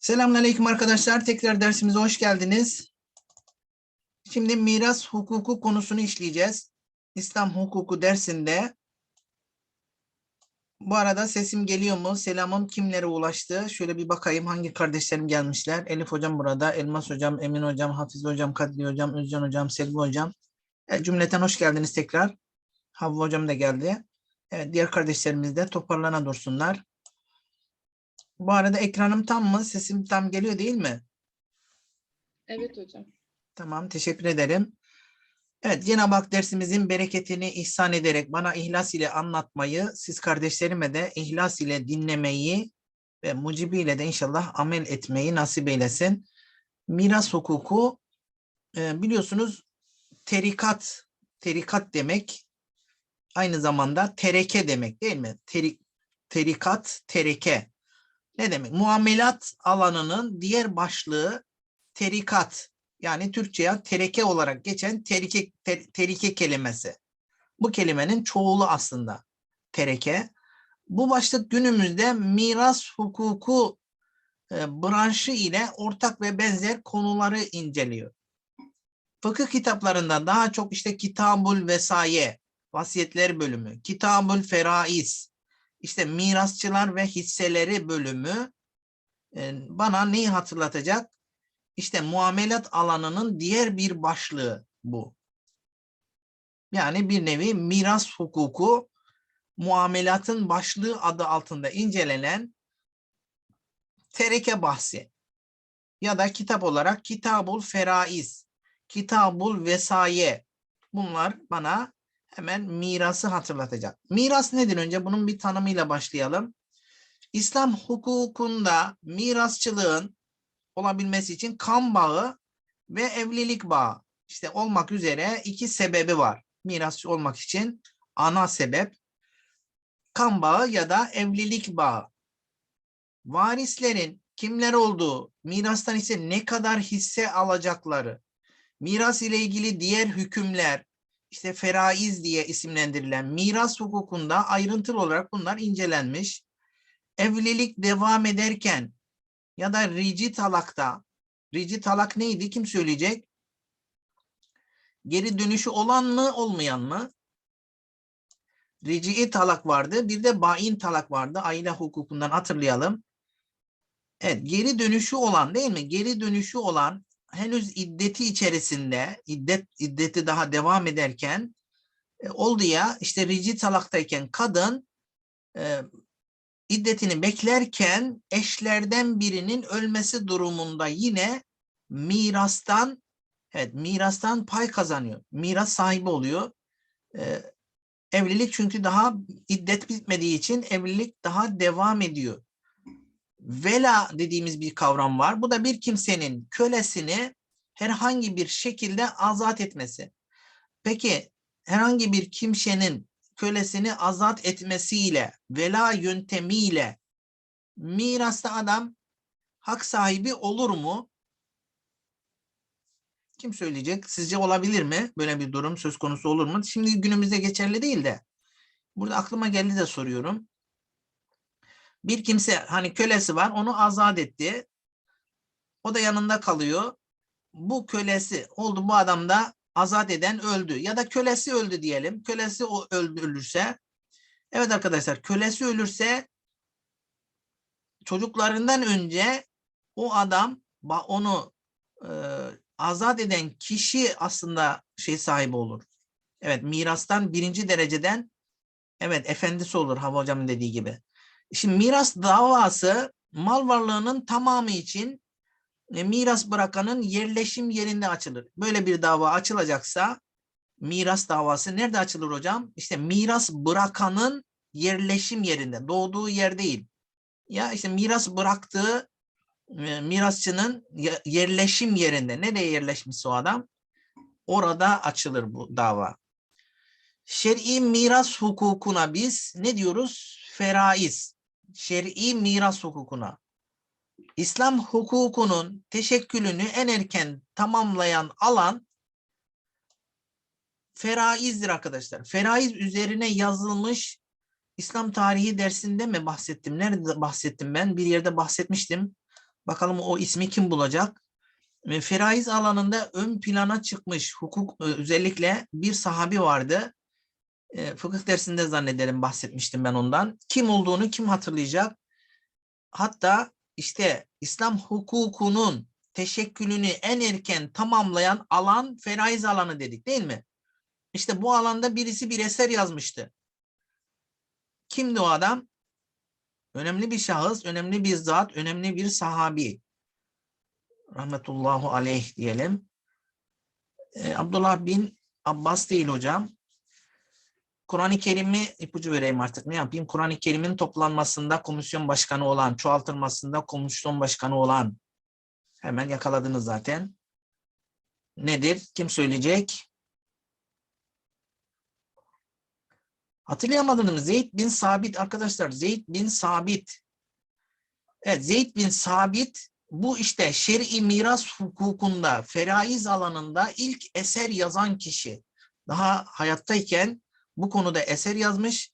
Selamünaleyküm arkadaşlar. Tekrar dersimize hoş geldiniz. Şimdi miras hukuku konusunu işleyeceğiz. İslam hukuku dersinde. Bu arada sesim geliyor mu? Selamım kimlere ulaştı? Şöyle bir bakayım hangi kardeşlerim gelmişler. Elif hocam burada, Elmas hocam, Emin hocam, Hafiz hocam, Kadri hocam, Özcan hocam, Selvi hocam. E, cümleten hoş geldiniz tekrar. Havva hocam da geldi. Evet, diğer kardeşlerimiz de toparlana dursunlar. Bu arada ekranım tam mı? Sesim tam geliyor değil mi? Evet hocam. Tamam, teşekkür ederim. Evet, Cenab-ı Hak dersimizin bereketini ihsan ederek bana ihlas ile anlatmayı, siz kardeşlerime de ihlas ile dinlemeyi ve mucibiyle de inşallah amel etmeyi nasip eylesin. Miras hukuku e, biliyorsunuz terikat, terikat demek aynı zamanda tereke demek değil mi? Teri, terikat, tereke. Ne demek? Muamelat alanının diğer başlığı terikat. Yani Türkçe'ye tereke olarak geçen terike, ter- terike kelimesi. Bu kelimenin çoğulu aslında tereke. Bu başlık günümüzde miras hukuku e, branşı ile ortak ve benzer konuları inceliyor. Fıkıh kitaplarında daha çok işte Kitabul Vesaye, vasiyetler bölümü, Kitabul Feraiz, işte mirasçılar ve hisseleri bölümü e, bana neyi hatırlatacak? İşte muamelat alanının diğer bir başlığı bu. Yani bir nevi miras hukuku muamelatın başlığı adı altında incelenen tereke bahsi ya da kitap olarak Kitabul Feraiz, Kitabul Vesaye bunlar bana hemen mirası hatırlatacak. Miras nedir önce? Bunun bir tanımıyla başlayalım. İslam hukukunda mirasçılığın olabilmesi için kan bağı ve evlilik bağı işte olmak üzere iki sebebi var. Mirasçı olmak için ana sebep kan bağı ya da evlilik bağı. Varislerin kimler olduğu, mirastan ise ne kadar hisse alacakları, miras ile ilgili diğer hükümler, işte feraiz diye isimlendirilen miras hukukunda ayrıntılı olarak bunlar incelenmiş. Evlilik devam ederken ya da rici talakta, rici talak neydi kim söyleyecek? Geri dönüşü olan mı olmayan mı? Rici'i talak vardı bir de bain talak vardı aile hukukundan hatırlayalım. Evet geri dönüşü olan değil mi? Geri dönüşü olan henüz iddeti içerisinde iddet iddeti daha devam ederken e, oldu ya işte rici talaktayken kadın e, iddetini beklerken eşlerden birinin ölmesi durumunda yine mirastan evet mirastan pay kazanıyor. Miras sahibi oluyor. E, evlilik çünkü daha iddet bitmediği için evlilik daha devam ediyor vela dediğimiz bir kavram var. Bu da bir kimsenin kölesini herhangi bir şekilde azat etmesi. Peki herhangi bir kimsenin kölesini azat etmesiyle, vela yöntemiyle mirasta adam hak sahibi olur mu? Kim söyleyecek? Sizce olabilir mi? Böyle bir durum söz konusu olur mu? Şimdi günümüzde geçerli değil de. Burada aklıma geldi de soruyorum bir kimse hani kölesi var onu azat etti. O da yanında kalıyor. Bu kölesi oldu bu adam da azat eden öldü ya da kölesi öldü diyelim. Kölesi o öldürülürse evet arkadaşlar kölesi ölürse çocuklarından önce o adam onu e, azat eden kişi aslında şey sahibi olur. Evet mirastan birinci dereceden evet efendisi olur Hava hocamın dediği gibi. Şimdi miras davası mal varlığının tamamı için e, miras bırakanın yerleşim yerinde açılır. Böyle bir dava açılacaksa miras davası nerede açılır hocam? İşte miras bırakanın yerleşim yerinde, doğduğu yer değil. Ya işte miras bıraktığı e, mirasçının yerleşim yerinde. Nereye yerleşmişse o adam? Orada açılır bu dava. Şer'i miras hukukuna biz ne diyoruz? Feraiz şer'i miras hukukuna. İslam hukukunun teşekkülünü en erken tamamlayan alan feraizdir arkadaşlar. Feraiz üzerine yazılmış İslam tarihi dersinde mi bahsettim? Nerede bahsettim ben? Bir yerde bahsetmiştim. Bakalım o ismi kim bulacak? Feraiz alanında ön plana çıkmış hukuk e, özellikle bir sahabi vardı. E, fıkıh dersinde zannederim bahsetmiştim ben ondan. Kim olduğunu kim hatırlayacak? Hatta işte İslam hukukunun teşekkülünü en erken tamamlayan alan feraiz alanı dedik değil mi? İşte bu alanda birisi bir eser yazmıştı. Kimdi o adam? Önemli bir şahıs, önemli bir zat, önemli bir sahabi. Rahmetullahu aleyh diyelim. Ee, Abdullah bin Abbas değil hocam. Kur'an-ı Kerim'i ipucu vereyim artık ne yapayım? Kur'an-ı Kerim'in toplanmasında komisyon başkanı olan, çoğaltılmasında komisyon başkanı olan. Hemen yakaladınız zaten. Nedir? Kim söyleyecek? Hatırlayamadınız? Zeyd bin Sabit arkadaşlar. Zeyd bin Sabit. Evet Zeyd bin Sabit bu işte şer'i miras hukukunda, feraiz alanında ilk eser yazan kişi. Daha hayattayken bu konuda eser yazmış.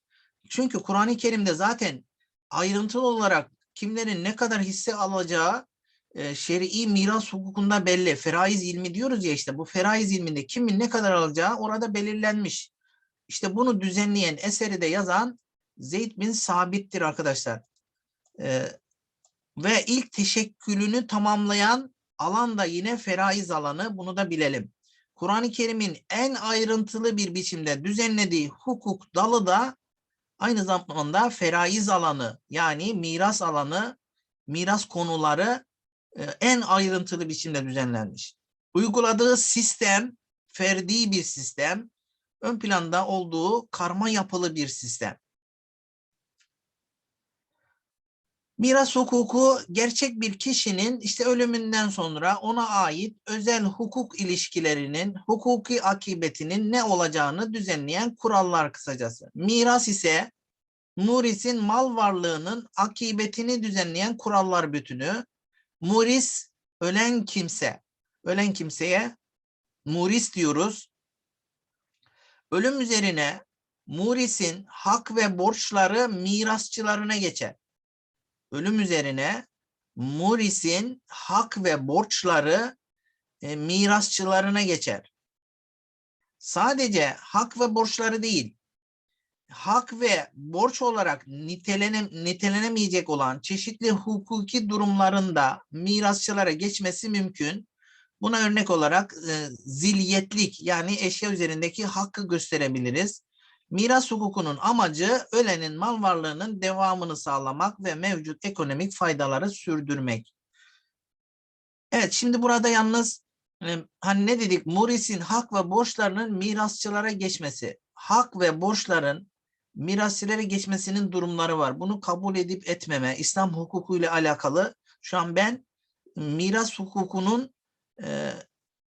Çünkü Kur'an-ı Kerim'de zaten ayrıntılı olarak kimlerin ne kadar hisse alacağı e, şer'i miras hukukunda belli. Feraiz ilmi diyoruz ya işte bu feraiz ilminde kimin ne kadar alacağı orada belirlenmiş. İşte bunu düzenleyen eseri de yazan Zeyd bin Sabit'tir arkadaşlar. Ee, ve ilk teşekkülünü tamamlayan alan da yine feraiz alanı. Bunu da bilelim. Kur'an-ı Kerim'in en ayrıntılı bir biçimde düzenlediği hukuk dalı da aynı zamanda feraiz alanı yani miras alanı, miras konuları e, en ayrıntılı biçimde düzenlenmiş. Uyguladığı sistem ferdi bir sistem, ön planda olduğu karma yapılı bir sistem. Miras hukuku gerçek bir kişinin işte ölümünden sonra ona ait özel hukuk ilişkilerinin, hukuki akıbetinin ne olacağını düzenleyen kurallar kısacası. Miras ise murisin mal varlığının akıbetini düzenleyen kurallar bütünü. Muris ölen kimse. Ölen kimseye muris diyoruz. Ölüm üzerine murisin hak ve borçları mirasçılarına geçer. Ölüm üzerine murisin hak ve borçları e, mirasçılarına geçer. Sadece hak ve borçları değil, hak ve borç olarak nitelenem, nitelenemeyecek olan çeşitli hukuki durumlarında mirasçılara geçmesi mümkün. Buna örnek olarak e, zilyetlik yani eşya üzerindeki hakkı gösterebiliriz. Miras hukukunun amacı ölenin mal varlığının devamını sağlamak ve mevcut ekonomik faydaları sürdürmek. Evet şimdi burada yalnız e, hani ne dedik? Murisin hak ve borçlarının mirasçılara geçmesi. Hak ve borçların mirasçılara geçmesinin durumları var. Bunu kabul edip etmeme, İslam hukukuyla alakalı şu an ben miras hukukunun e,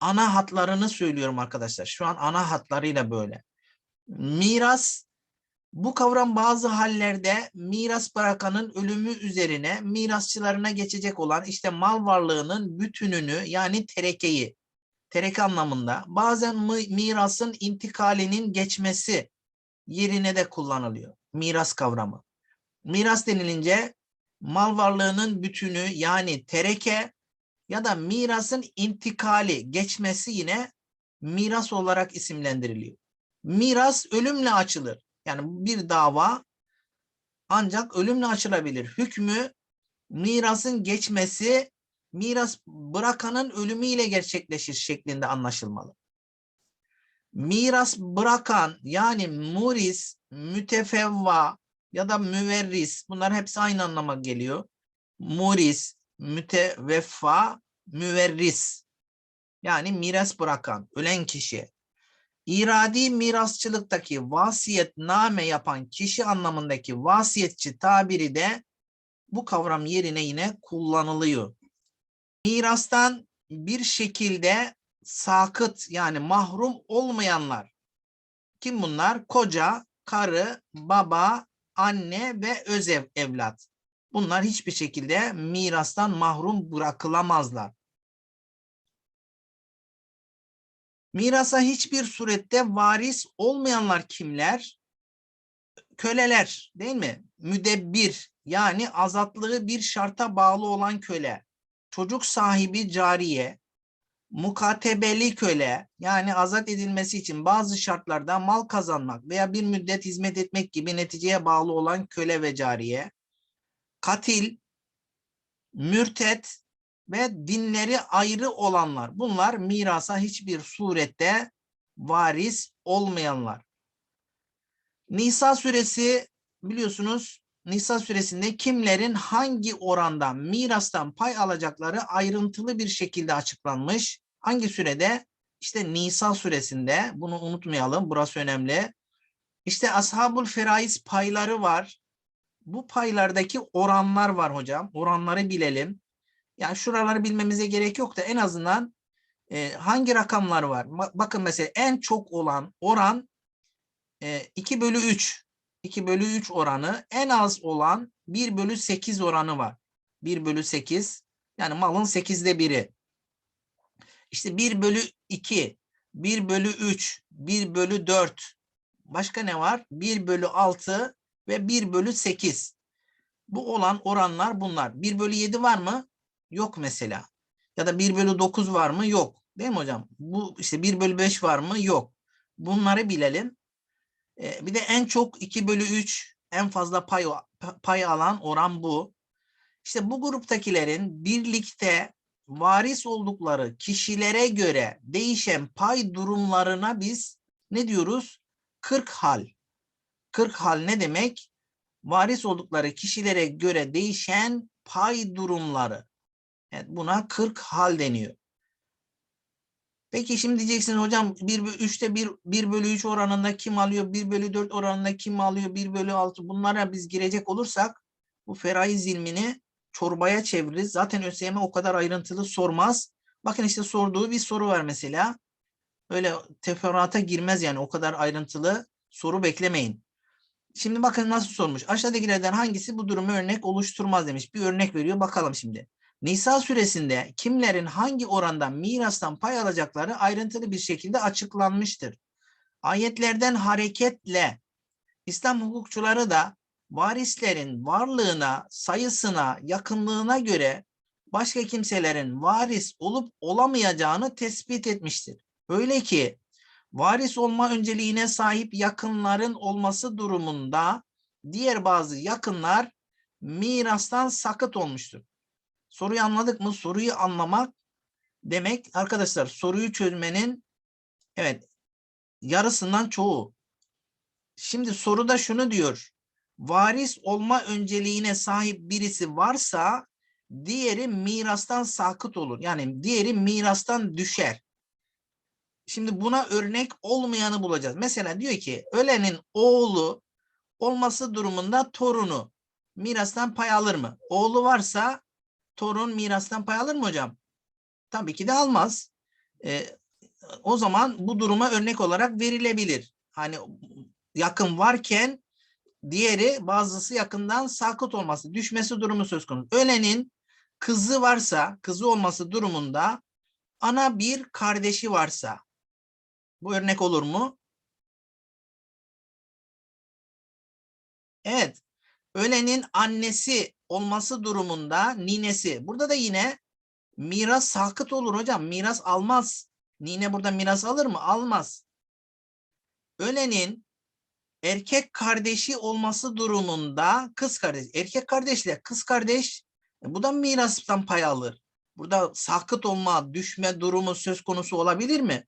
ana hatlarını söylüyorum arkadaşlar. Şu an ana hatlarıyla böyle. Miras bu kavram bazı hallerde miras bırakanın ölümü üzerine mirasçılarına geçecek olan işte mal varlığının bütününü yani terekeyi, tereke anlamında bazen mirasın intikalinin geçmesi yerine de kullanılıyor. Miras kavramı. Miras denilince mal varlığının bütünü yani tereke ya da mirasın intikali, geçmesi yine miras olarak isimlendiriliyor. Miras ölümle açılır. Yani bir dava ancak ölümle açılabilir. Hükmü mirasın geçmesi miras bırakanın ölümüyle gerçekleşir şeklinde anlaşılmalı. Miras bırakan yani muris, mütefevva ya da müverris bunlar hepsi aynı anlama geliyor. Muris, müteveffa, müverris. Yani miras bırakan, ölen kişi. İradi mirasçılıktaki vasiyetname yapan kişi anlamındaki vasiyetçi tabiri de bu kavram yerine yine kullanılıyor. Mirastan bir şekilde sakıt yani mahrum olmayanlar. Kim bunlar? Koca, karı, baba, anne ve öz ev, evlat. Bunlar hiçbir şekilde mirastan mahrum bırakılamazlar. Mirasa hiçbir surette varis olmayanlar kimler? Köleler değil mi? Müdebbir yani azatlığı bir şarta bağlı olan köle. çocuk sahibi cariye, mukatebeli köle yani azat edilmesi için bazı şartlarda mal kazanmak veya bir müddet hizmet etmek gibi neticeye bağlı olan köle ve cariye, katil, mürtet ve dinleri ayrı olanlar. Bunlar mirasa hiçbir surette varis olmayanlar. Nisa suresi biliyorsunuz Nisa suresinde kimlerin hangi oranda mirastan pay alacakları ayrıntılı bir şekilde açıklanmış. Hangi sürede? İşte Nisa suresinde. Bunu unutmayalım. Burası önemli. İşte ashabul feraiz payları var. Bu paylardaki oranlar var hocam. Oranları bilelim. Yani şuraları bilmemize gerek yok da en azından e, hangi rakamlar var? Bakın mesela en çok olan oran e, 2 bölü 3. 2 bölü 3 oranı en az olan 1 bölü 8 oranı var. 1 bölü 8 yani malın 8'de biri. İşte 1 bölü 2, 1 bölü 3, 1 bölü 4. Başka ne var? 1 bölü 6 ve 1 bölü 8. Bu olan oranlar bunlar. 1 bölü 7 var mı? Yok mesela. Ya da 1 bölü 9 var mı? Yok. Değil mi hocam? Bu işte 1 bölü 5 var mı? Yok. Bunları bilelim. Ee, bir de en çok 2 bölü 3 en fazla pay, pay alan oran bu. İşte bu gruptakilerin birlikte varis oldukları kişilere göre değişen pay durumlarına biz ne diyoruz? 40 hal. 40 hal ne demek? Varis oldukları kişilere göre değişen pay durumları. Evet, buna 40 hal deniyor. Peki şimdi diyeceksiniz hocam 1 bölü 3'te 1, 1 bölü 3 oranında kim alıyor? 1 bölü 4 oranında kim alıyor? 1 bölü 6 bunlara biz girecek olursak bu feraiz ilmini çorbaya çeviririz. Zaten ÖSYM o kadar ayrıntılı sormaz. Bakın işte sorduğu bir soru var mesela. Öyle teferruata girmez yani o kadar ayrıntılı soru beklemeyin. Şimdi bakın nasıl sormuş. Aşağıdakilerden hangisi bu durumu örnek oluşturmaz demiş. Bir örnek veriyor bakalım şimdi. Nisa suresinde kimlerin hangi oranda mirastan pay alacakları ayrıntılı bir şekilde açıklanmıştır. Ayetlerden hareketle İslam hukukçuları da varislerin varlığına, sayısına, yakınlığına göre başka kimselerin varis olup olamayacağını tespit etmiştir. Öyle ki varis olma önceliğine sahip yakınların olması durumunda diğer bazı yakınlar mirastan sakıt olmuştur. Soruyu anladık mı? Soruyu anlamak demek arkadaşlar soruyu çözmenin evet yarısından çoğu. Şimdi soruda şunu diyor. Varis olma önceliğine sahip birisi varsa diğeri mirastan sakıt olur. Yani diğeri mirastan düşer. Şimdi buna örnek olmayanı bulacağız. Mesela diyor ki ölenin oğlu olması durumunda torunu mirastan pay alır mı? Oğlu varsa torun mirastan pay alır mı hocam? Tabii ki de almaz. Ee, o zaman bu duruma örnek olarak verilebilir. Hani yakın varken diğeri bazısı yakından sakıt olması, düşmesi durumu söz konusu. Ölenin kızı varsa, kızı olması durumunda ana bir kardeşi varsa bu örnek olur mu? Evet. Ölenin annesi olması durumunda ninesi. Burada da yine miras sakıt olur hocam. Miras almaz. Nine burada miras alır mı? Almaz. Ölenin erkek kardeşi olması durumunda kız kardeş, erkek kardeşle kız kardeş e, bu da mirastan pay alır. Burada sakıt olma, düşme durumu söz konusu olabilir mi?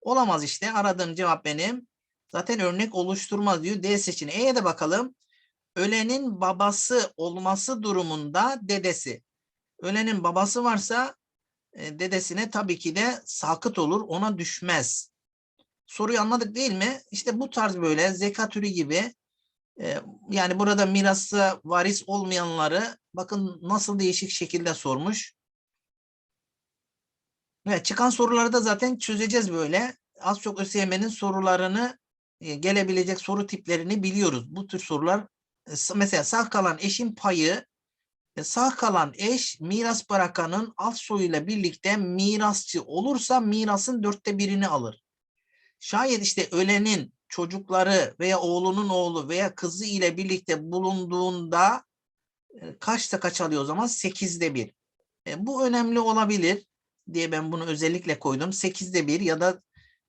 Olamaz işte. Aradığım cevap benim. Zaten örnek oluşturmaz diyor. D seçeneği. E'ye de bakalım. Ölenin babası olması durumunda dedesi. Ölenin babası varsa e, dedesine tabii ki de sakıt olur. Ona düşmez. Soruyu anladık değil mi? İşte bu tarz böyle zeka türü gibi e, yani burada mirası varis olmayanları bakın nasıl değişik şekilde sormuş. Evet, çıkan soruları da zaten çözeceğiz böyle. Az çok ÖSYM'nin sorularını e, gelebilecek soru tiplerini biliyoruz. Bu tür sorular mesela sağ kalan eşin payı e, sağ kalan eş miras bırakanın alt soyuyla birlikte mirasçı olursa mirasın dörtte birini alır. Şayet işte ölenin çocukları veya oğlunun oğlu veya kızı ile birlikte bulunduğunda e, kaçta kaç alıyor o zaman? Sekizde bir. E, bu önemli olabilir diye ben bunu özellikle koydum. 8'de 1 ya da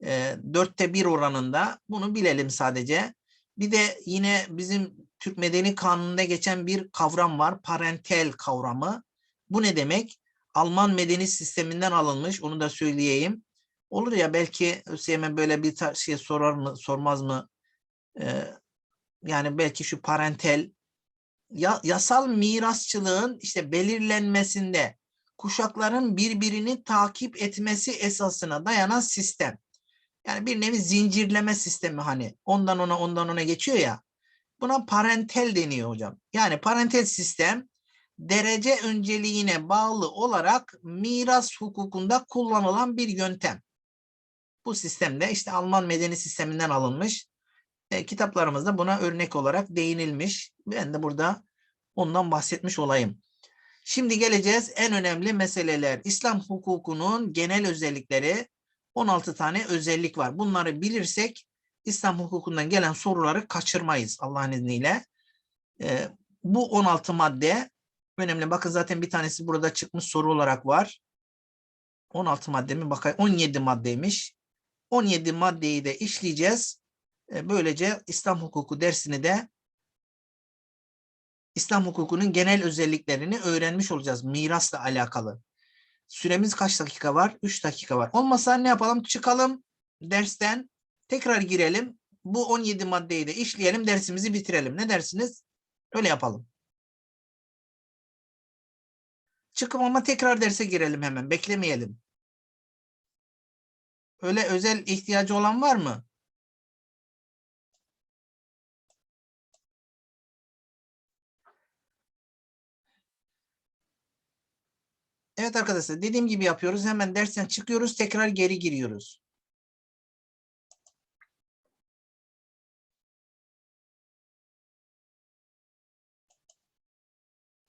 e, 4'te 1 oranında bunu bilelim sadece. Bir de yine bizim Türk Medeni Kanunu'nda geçen bir kavram var. Parentel kavramı. Bu ne demek? Alman medeni sisteminden alınmış. Onu da söyleyeyim. Olur ya belki ÖSYM böyle bir şey sorar mı, sormaz mı? Ee, yani belki şu parentel ya, yasal mirasçılığın işte belirlenmesinde kuşakların birbirini takip etmesi esasına dayanan sistem. Yani bir nevi zincirleme sistemi hani ondan ona ondan ona geçiyor ya. Buna parentel deniyor hocam. Yani parentel sistem derece önceliğine bağlı olarak miras hukukunda kullanılan bir yöntem. Bu sistemde işte Alman medeni sisteminden alınmış. E, kitaplarımızda buna örnek olarak değinilmiş. Ben de burada ondan bahsetmiş olayım. Şimdi geleceğiz en önemli meseleler. İslam hukukunun genel özellikleri 16 tane özellik var. Bunları bilirsek İslam hukukundan gelen soruları kaçırmayız Allah'ın izniyle. Ee, bu 16 madde önemli. Bakın zaten bir tanesi burada çıkmış soru olarak var. 16 madde mi? Bakayım 17 maddeymiş. 17 maddeyi de işleyeceğiz. Ee, böylece İslam hukuku dersini de İslam hukukunun genel özelliklerini öğrenmiş olacağız mirasla alakalı. Süremiz kaç dakika var? 3 dakika var. Olmasa ne yapalım? Çıkalım dersten, tekrar girelim. Bu 17 maddeyi de işleyelim, dersimizi bitirelim. Ne dersiniz? Öyle yapalım. Çıkım ama tekrar derse girelim hemen. Beklemeyelim. Öyle özel ihtiyacı olan var mı? Evet arkadaşlar dediğim gibi yapıyoruz. Hemen dersten çıkıyoruz tekrar geri giriyoruz.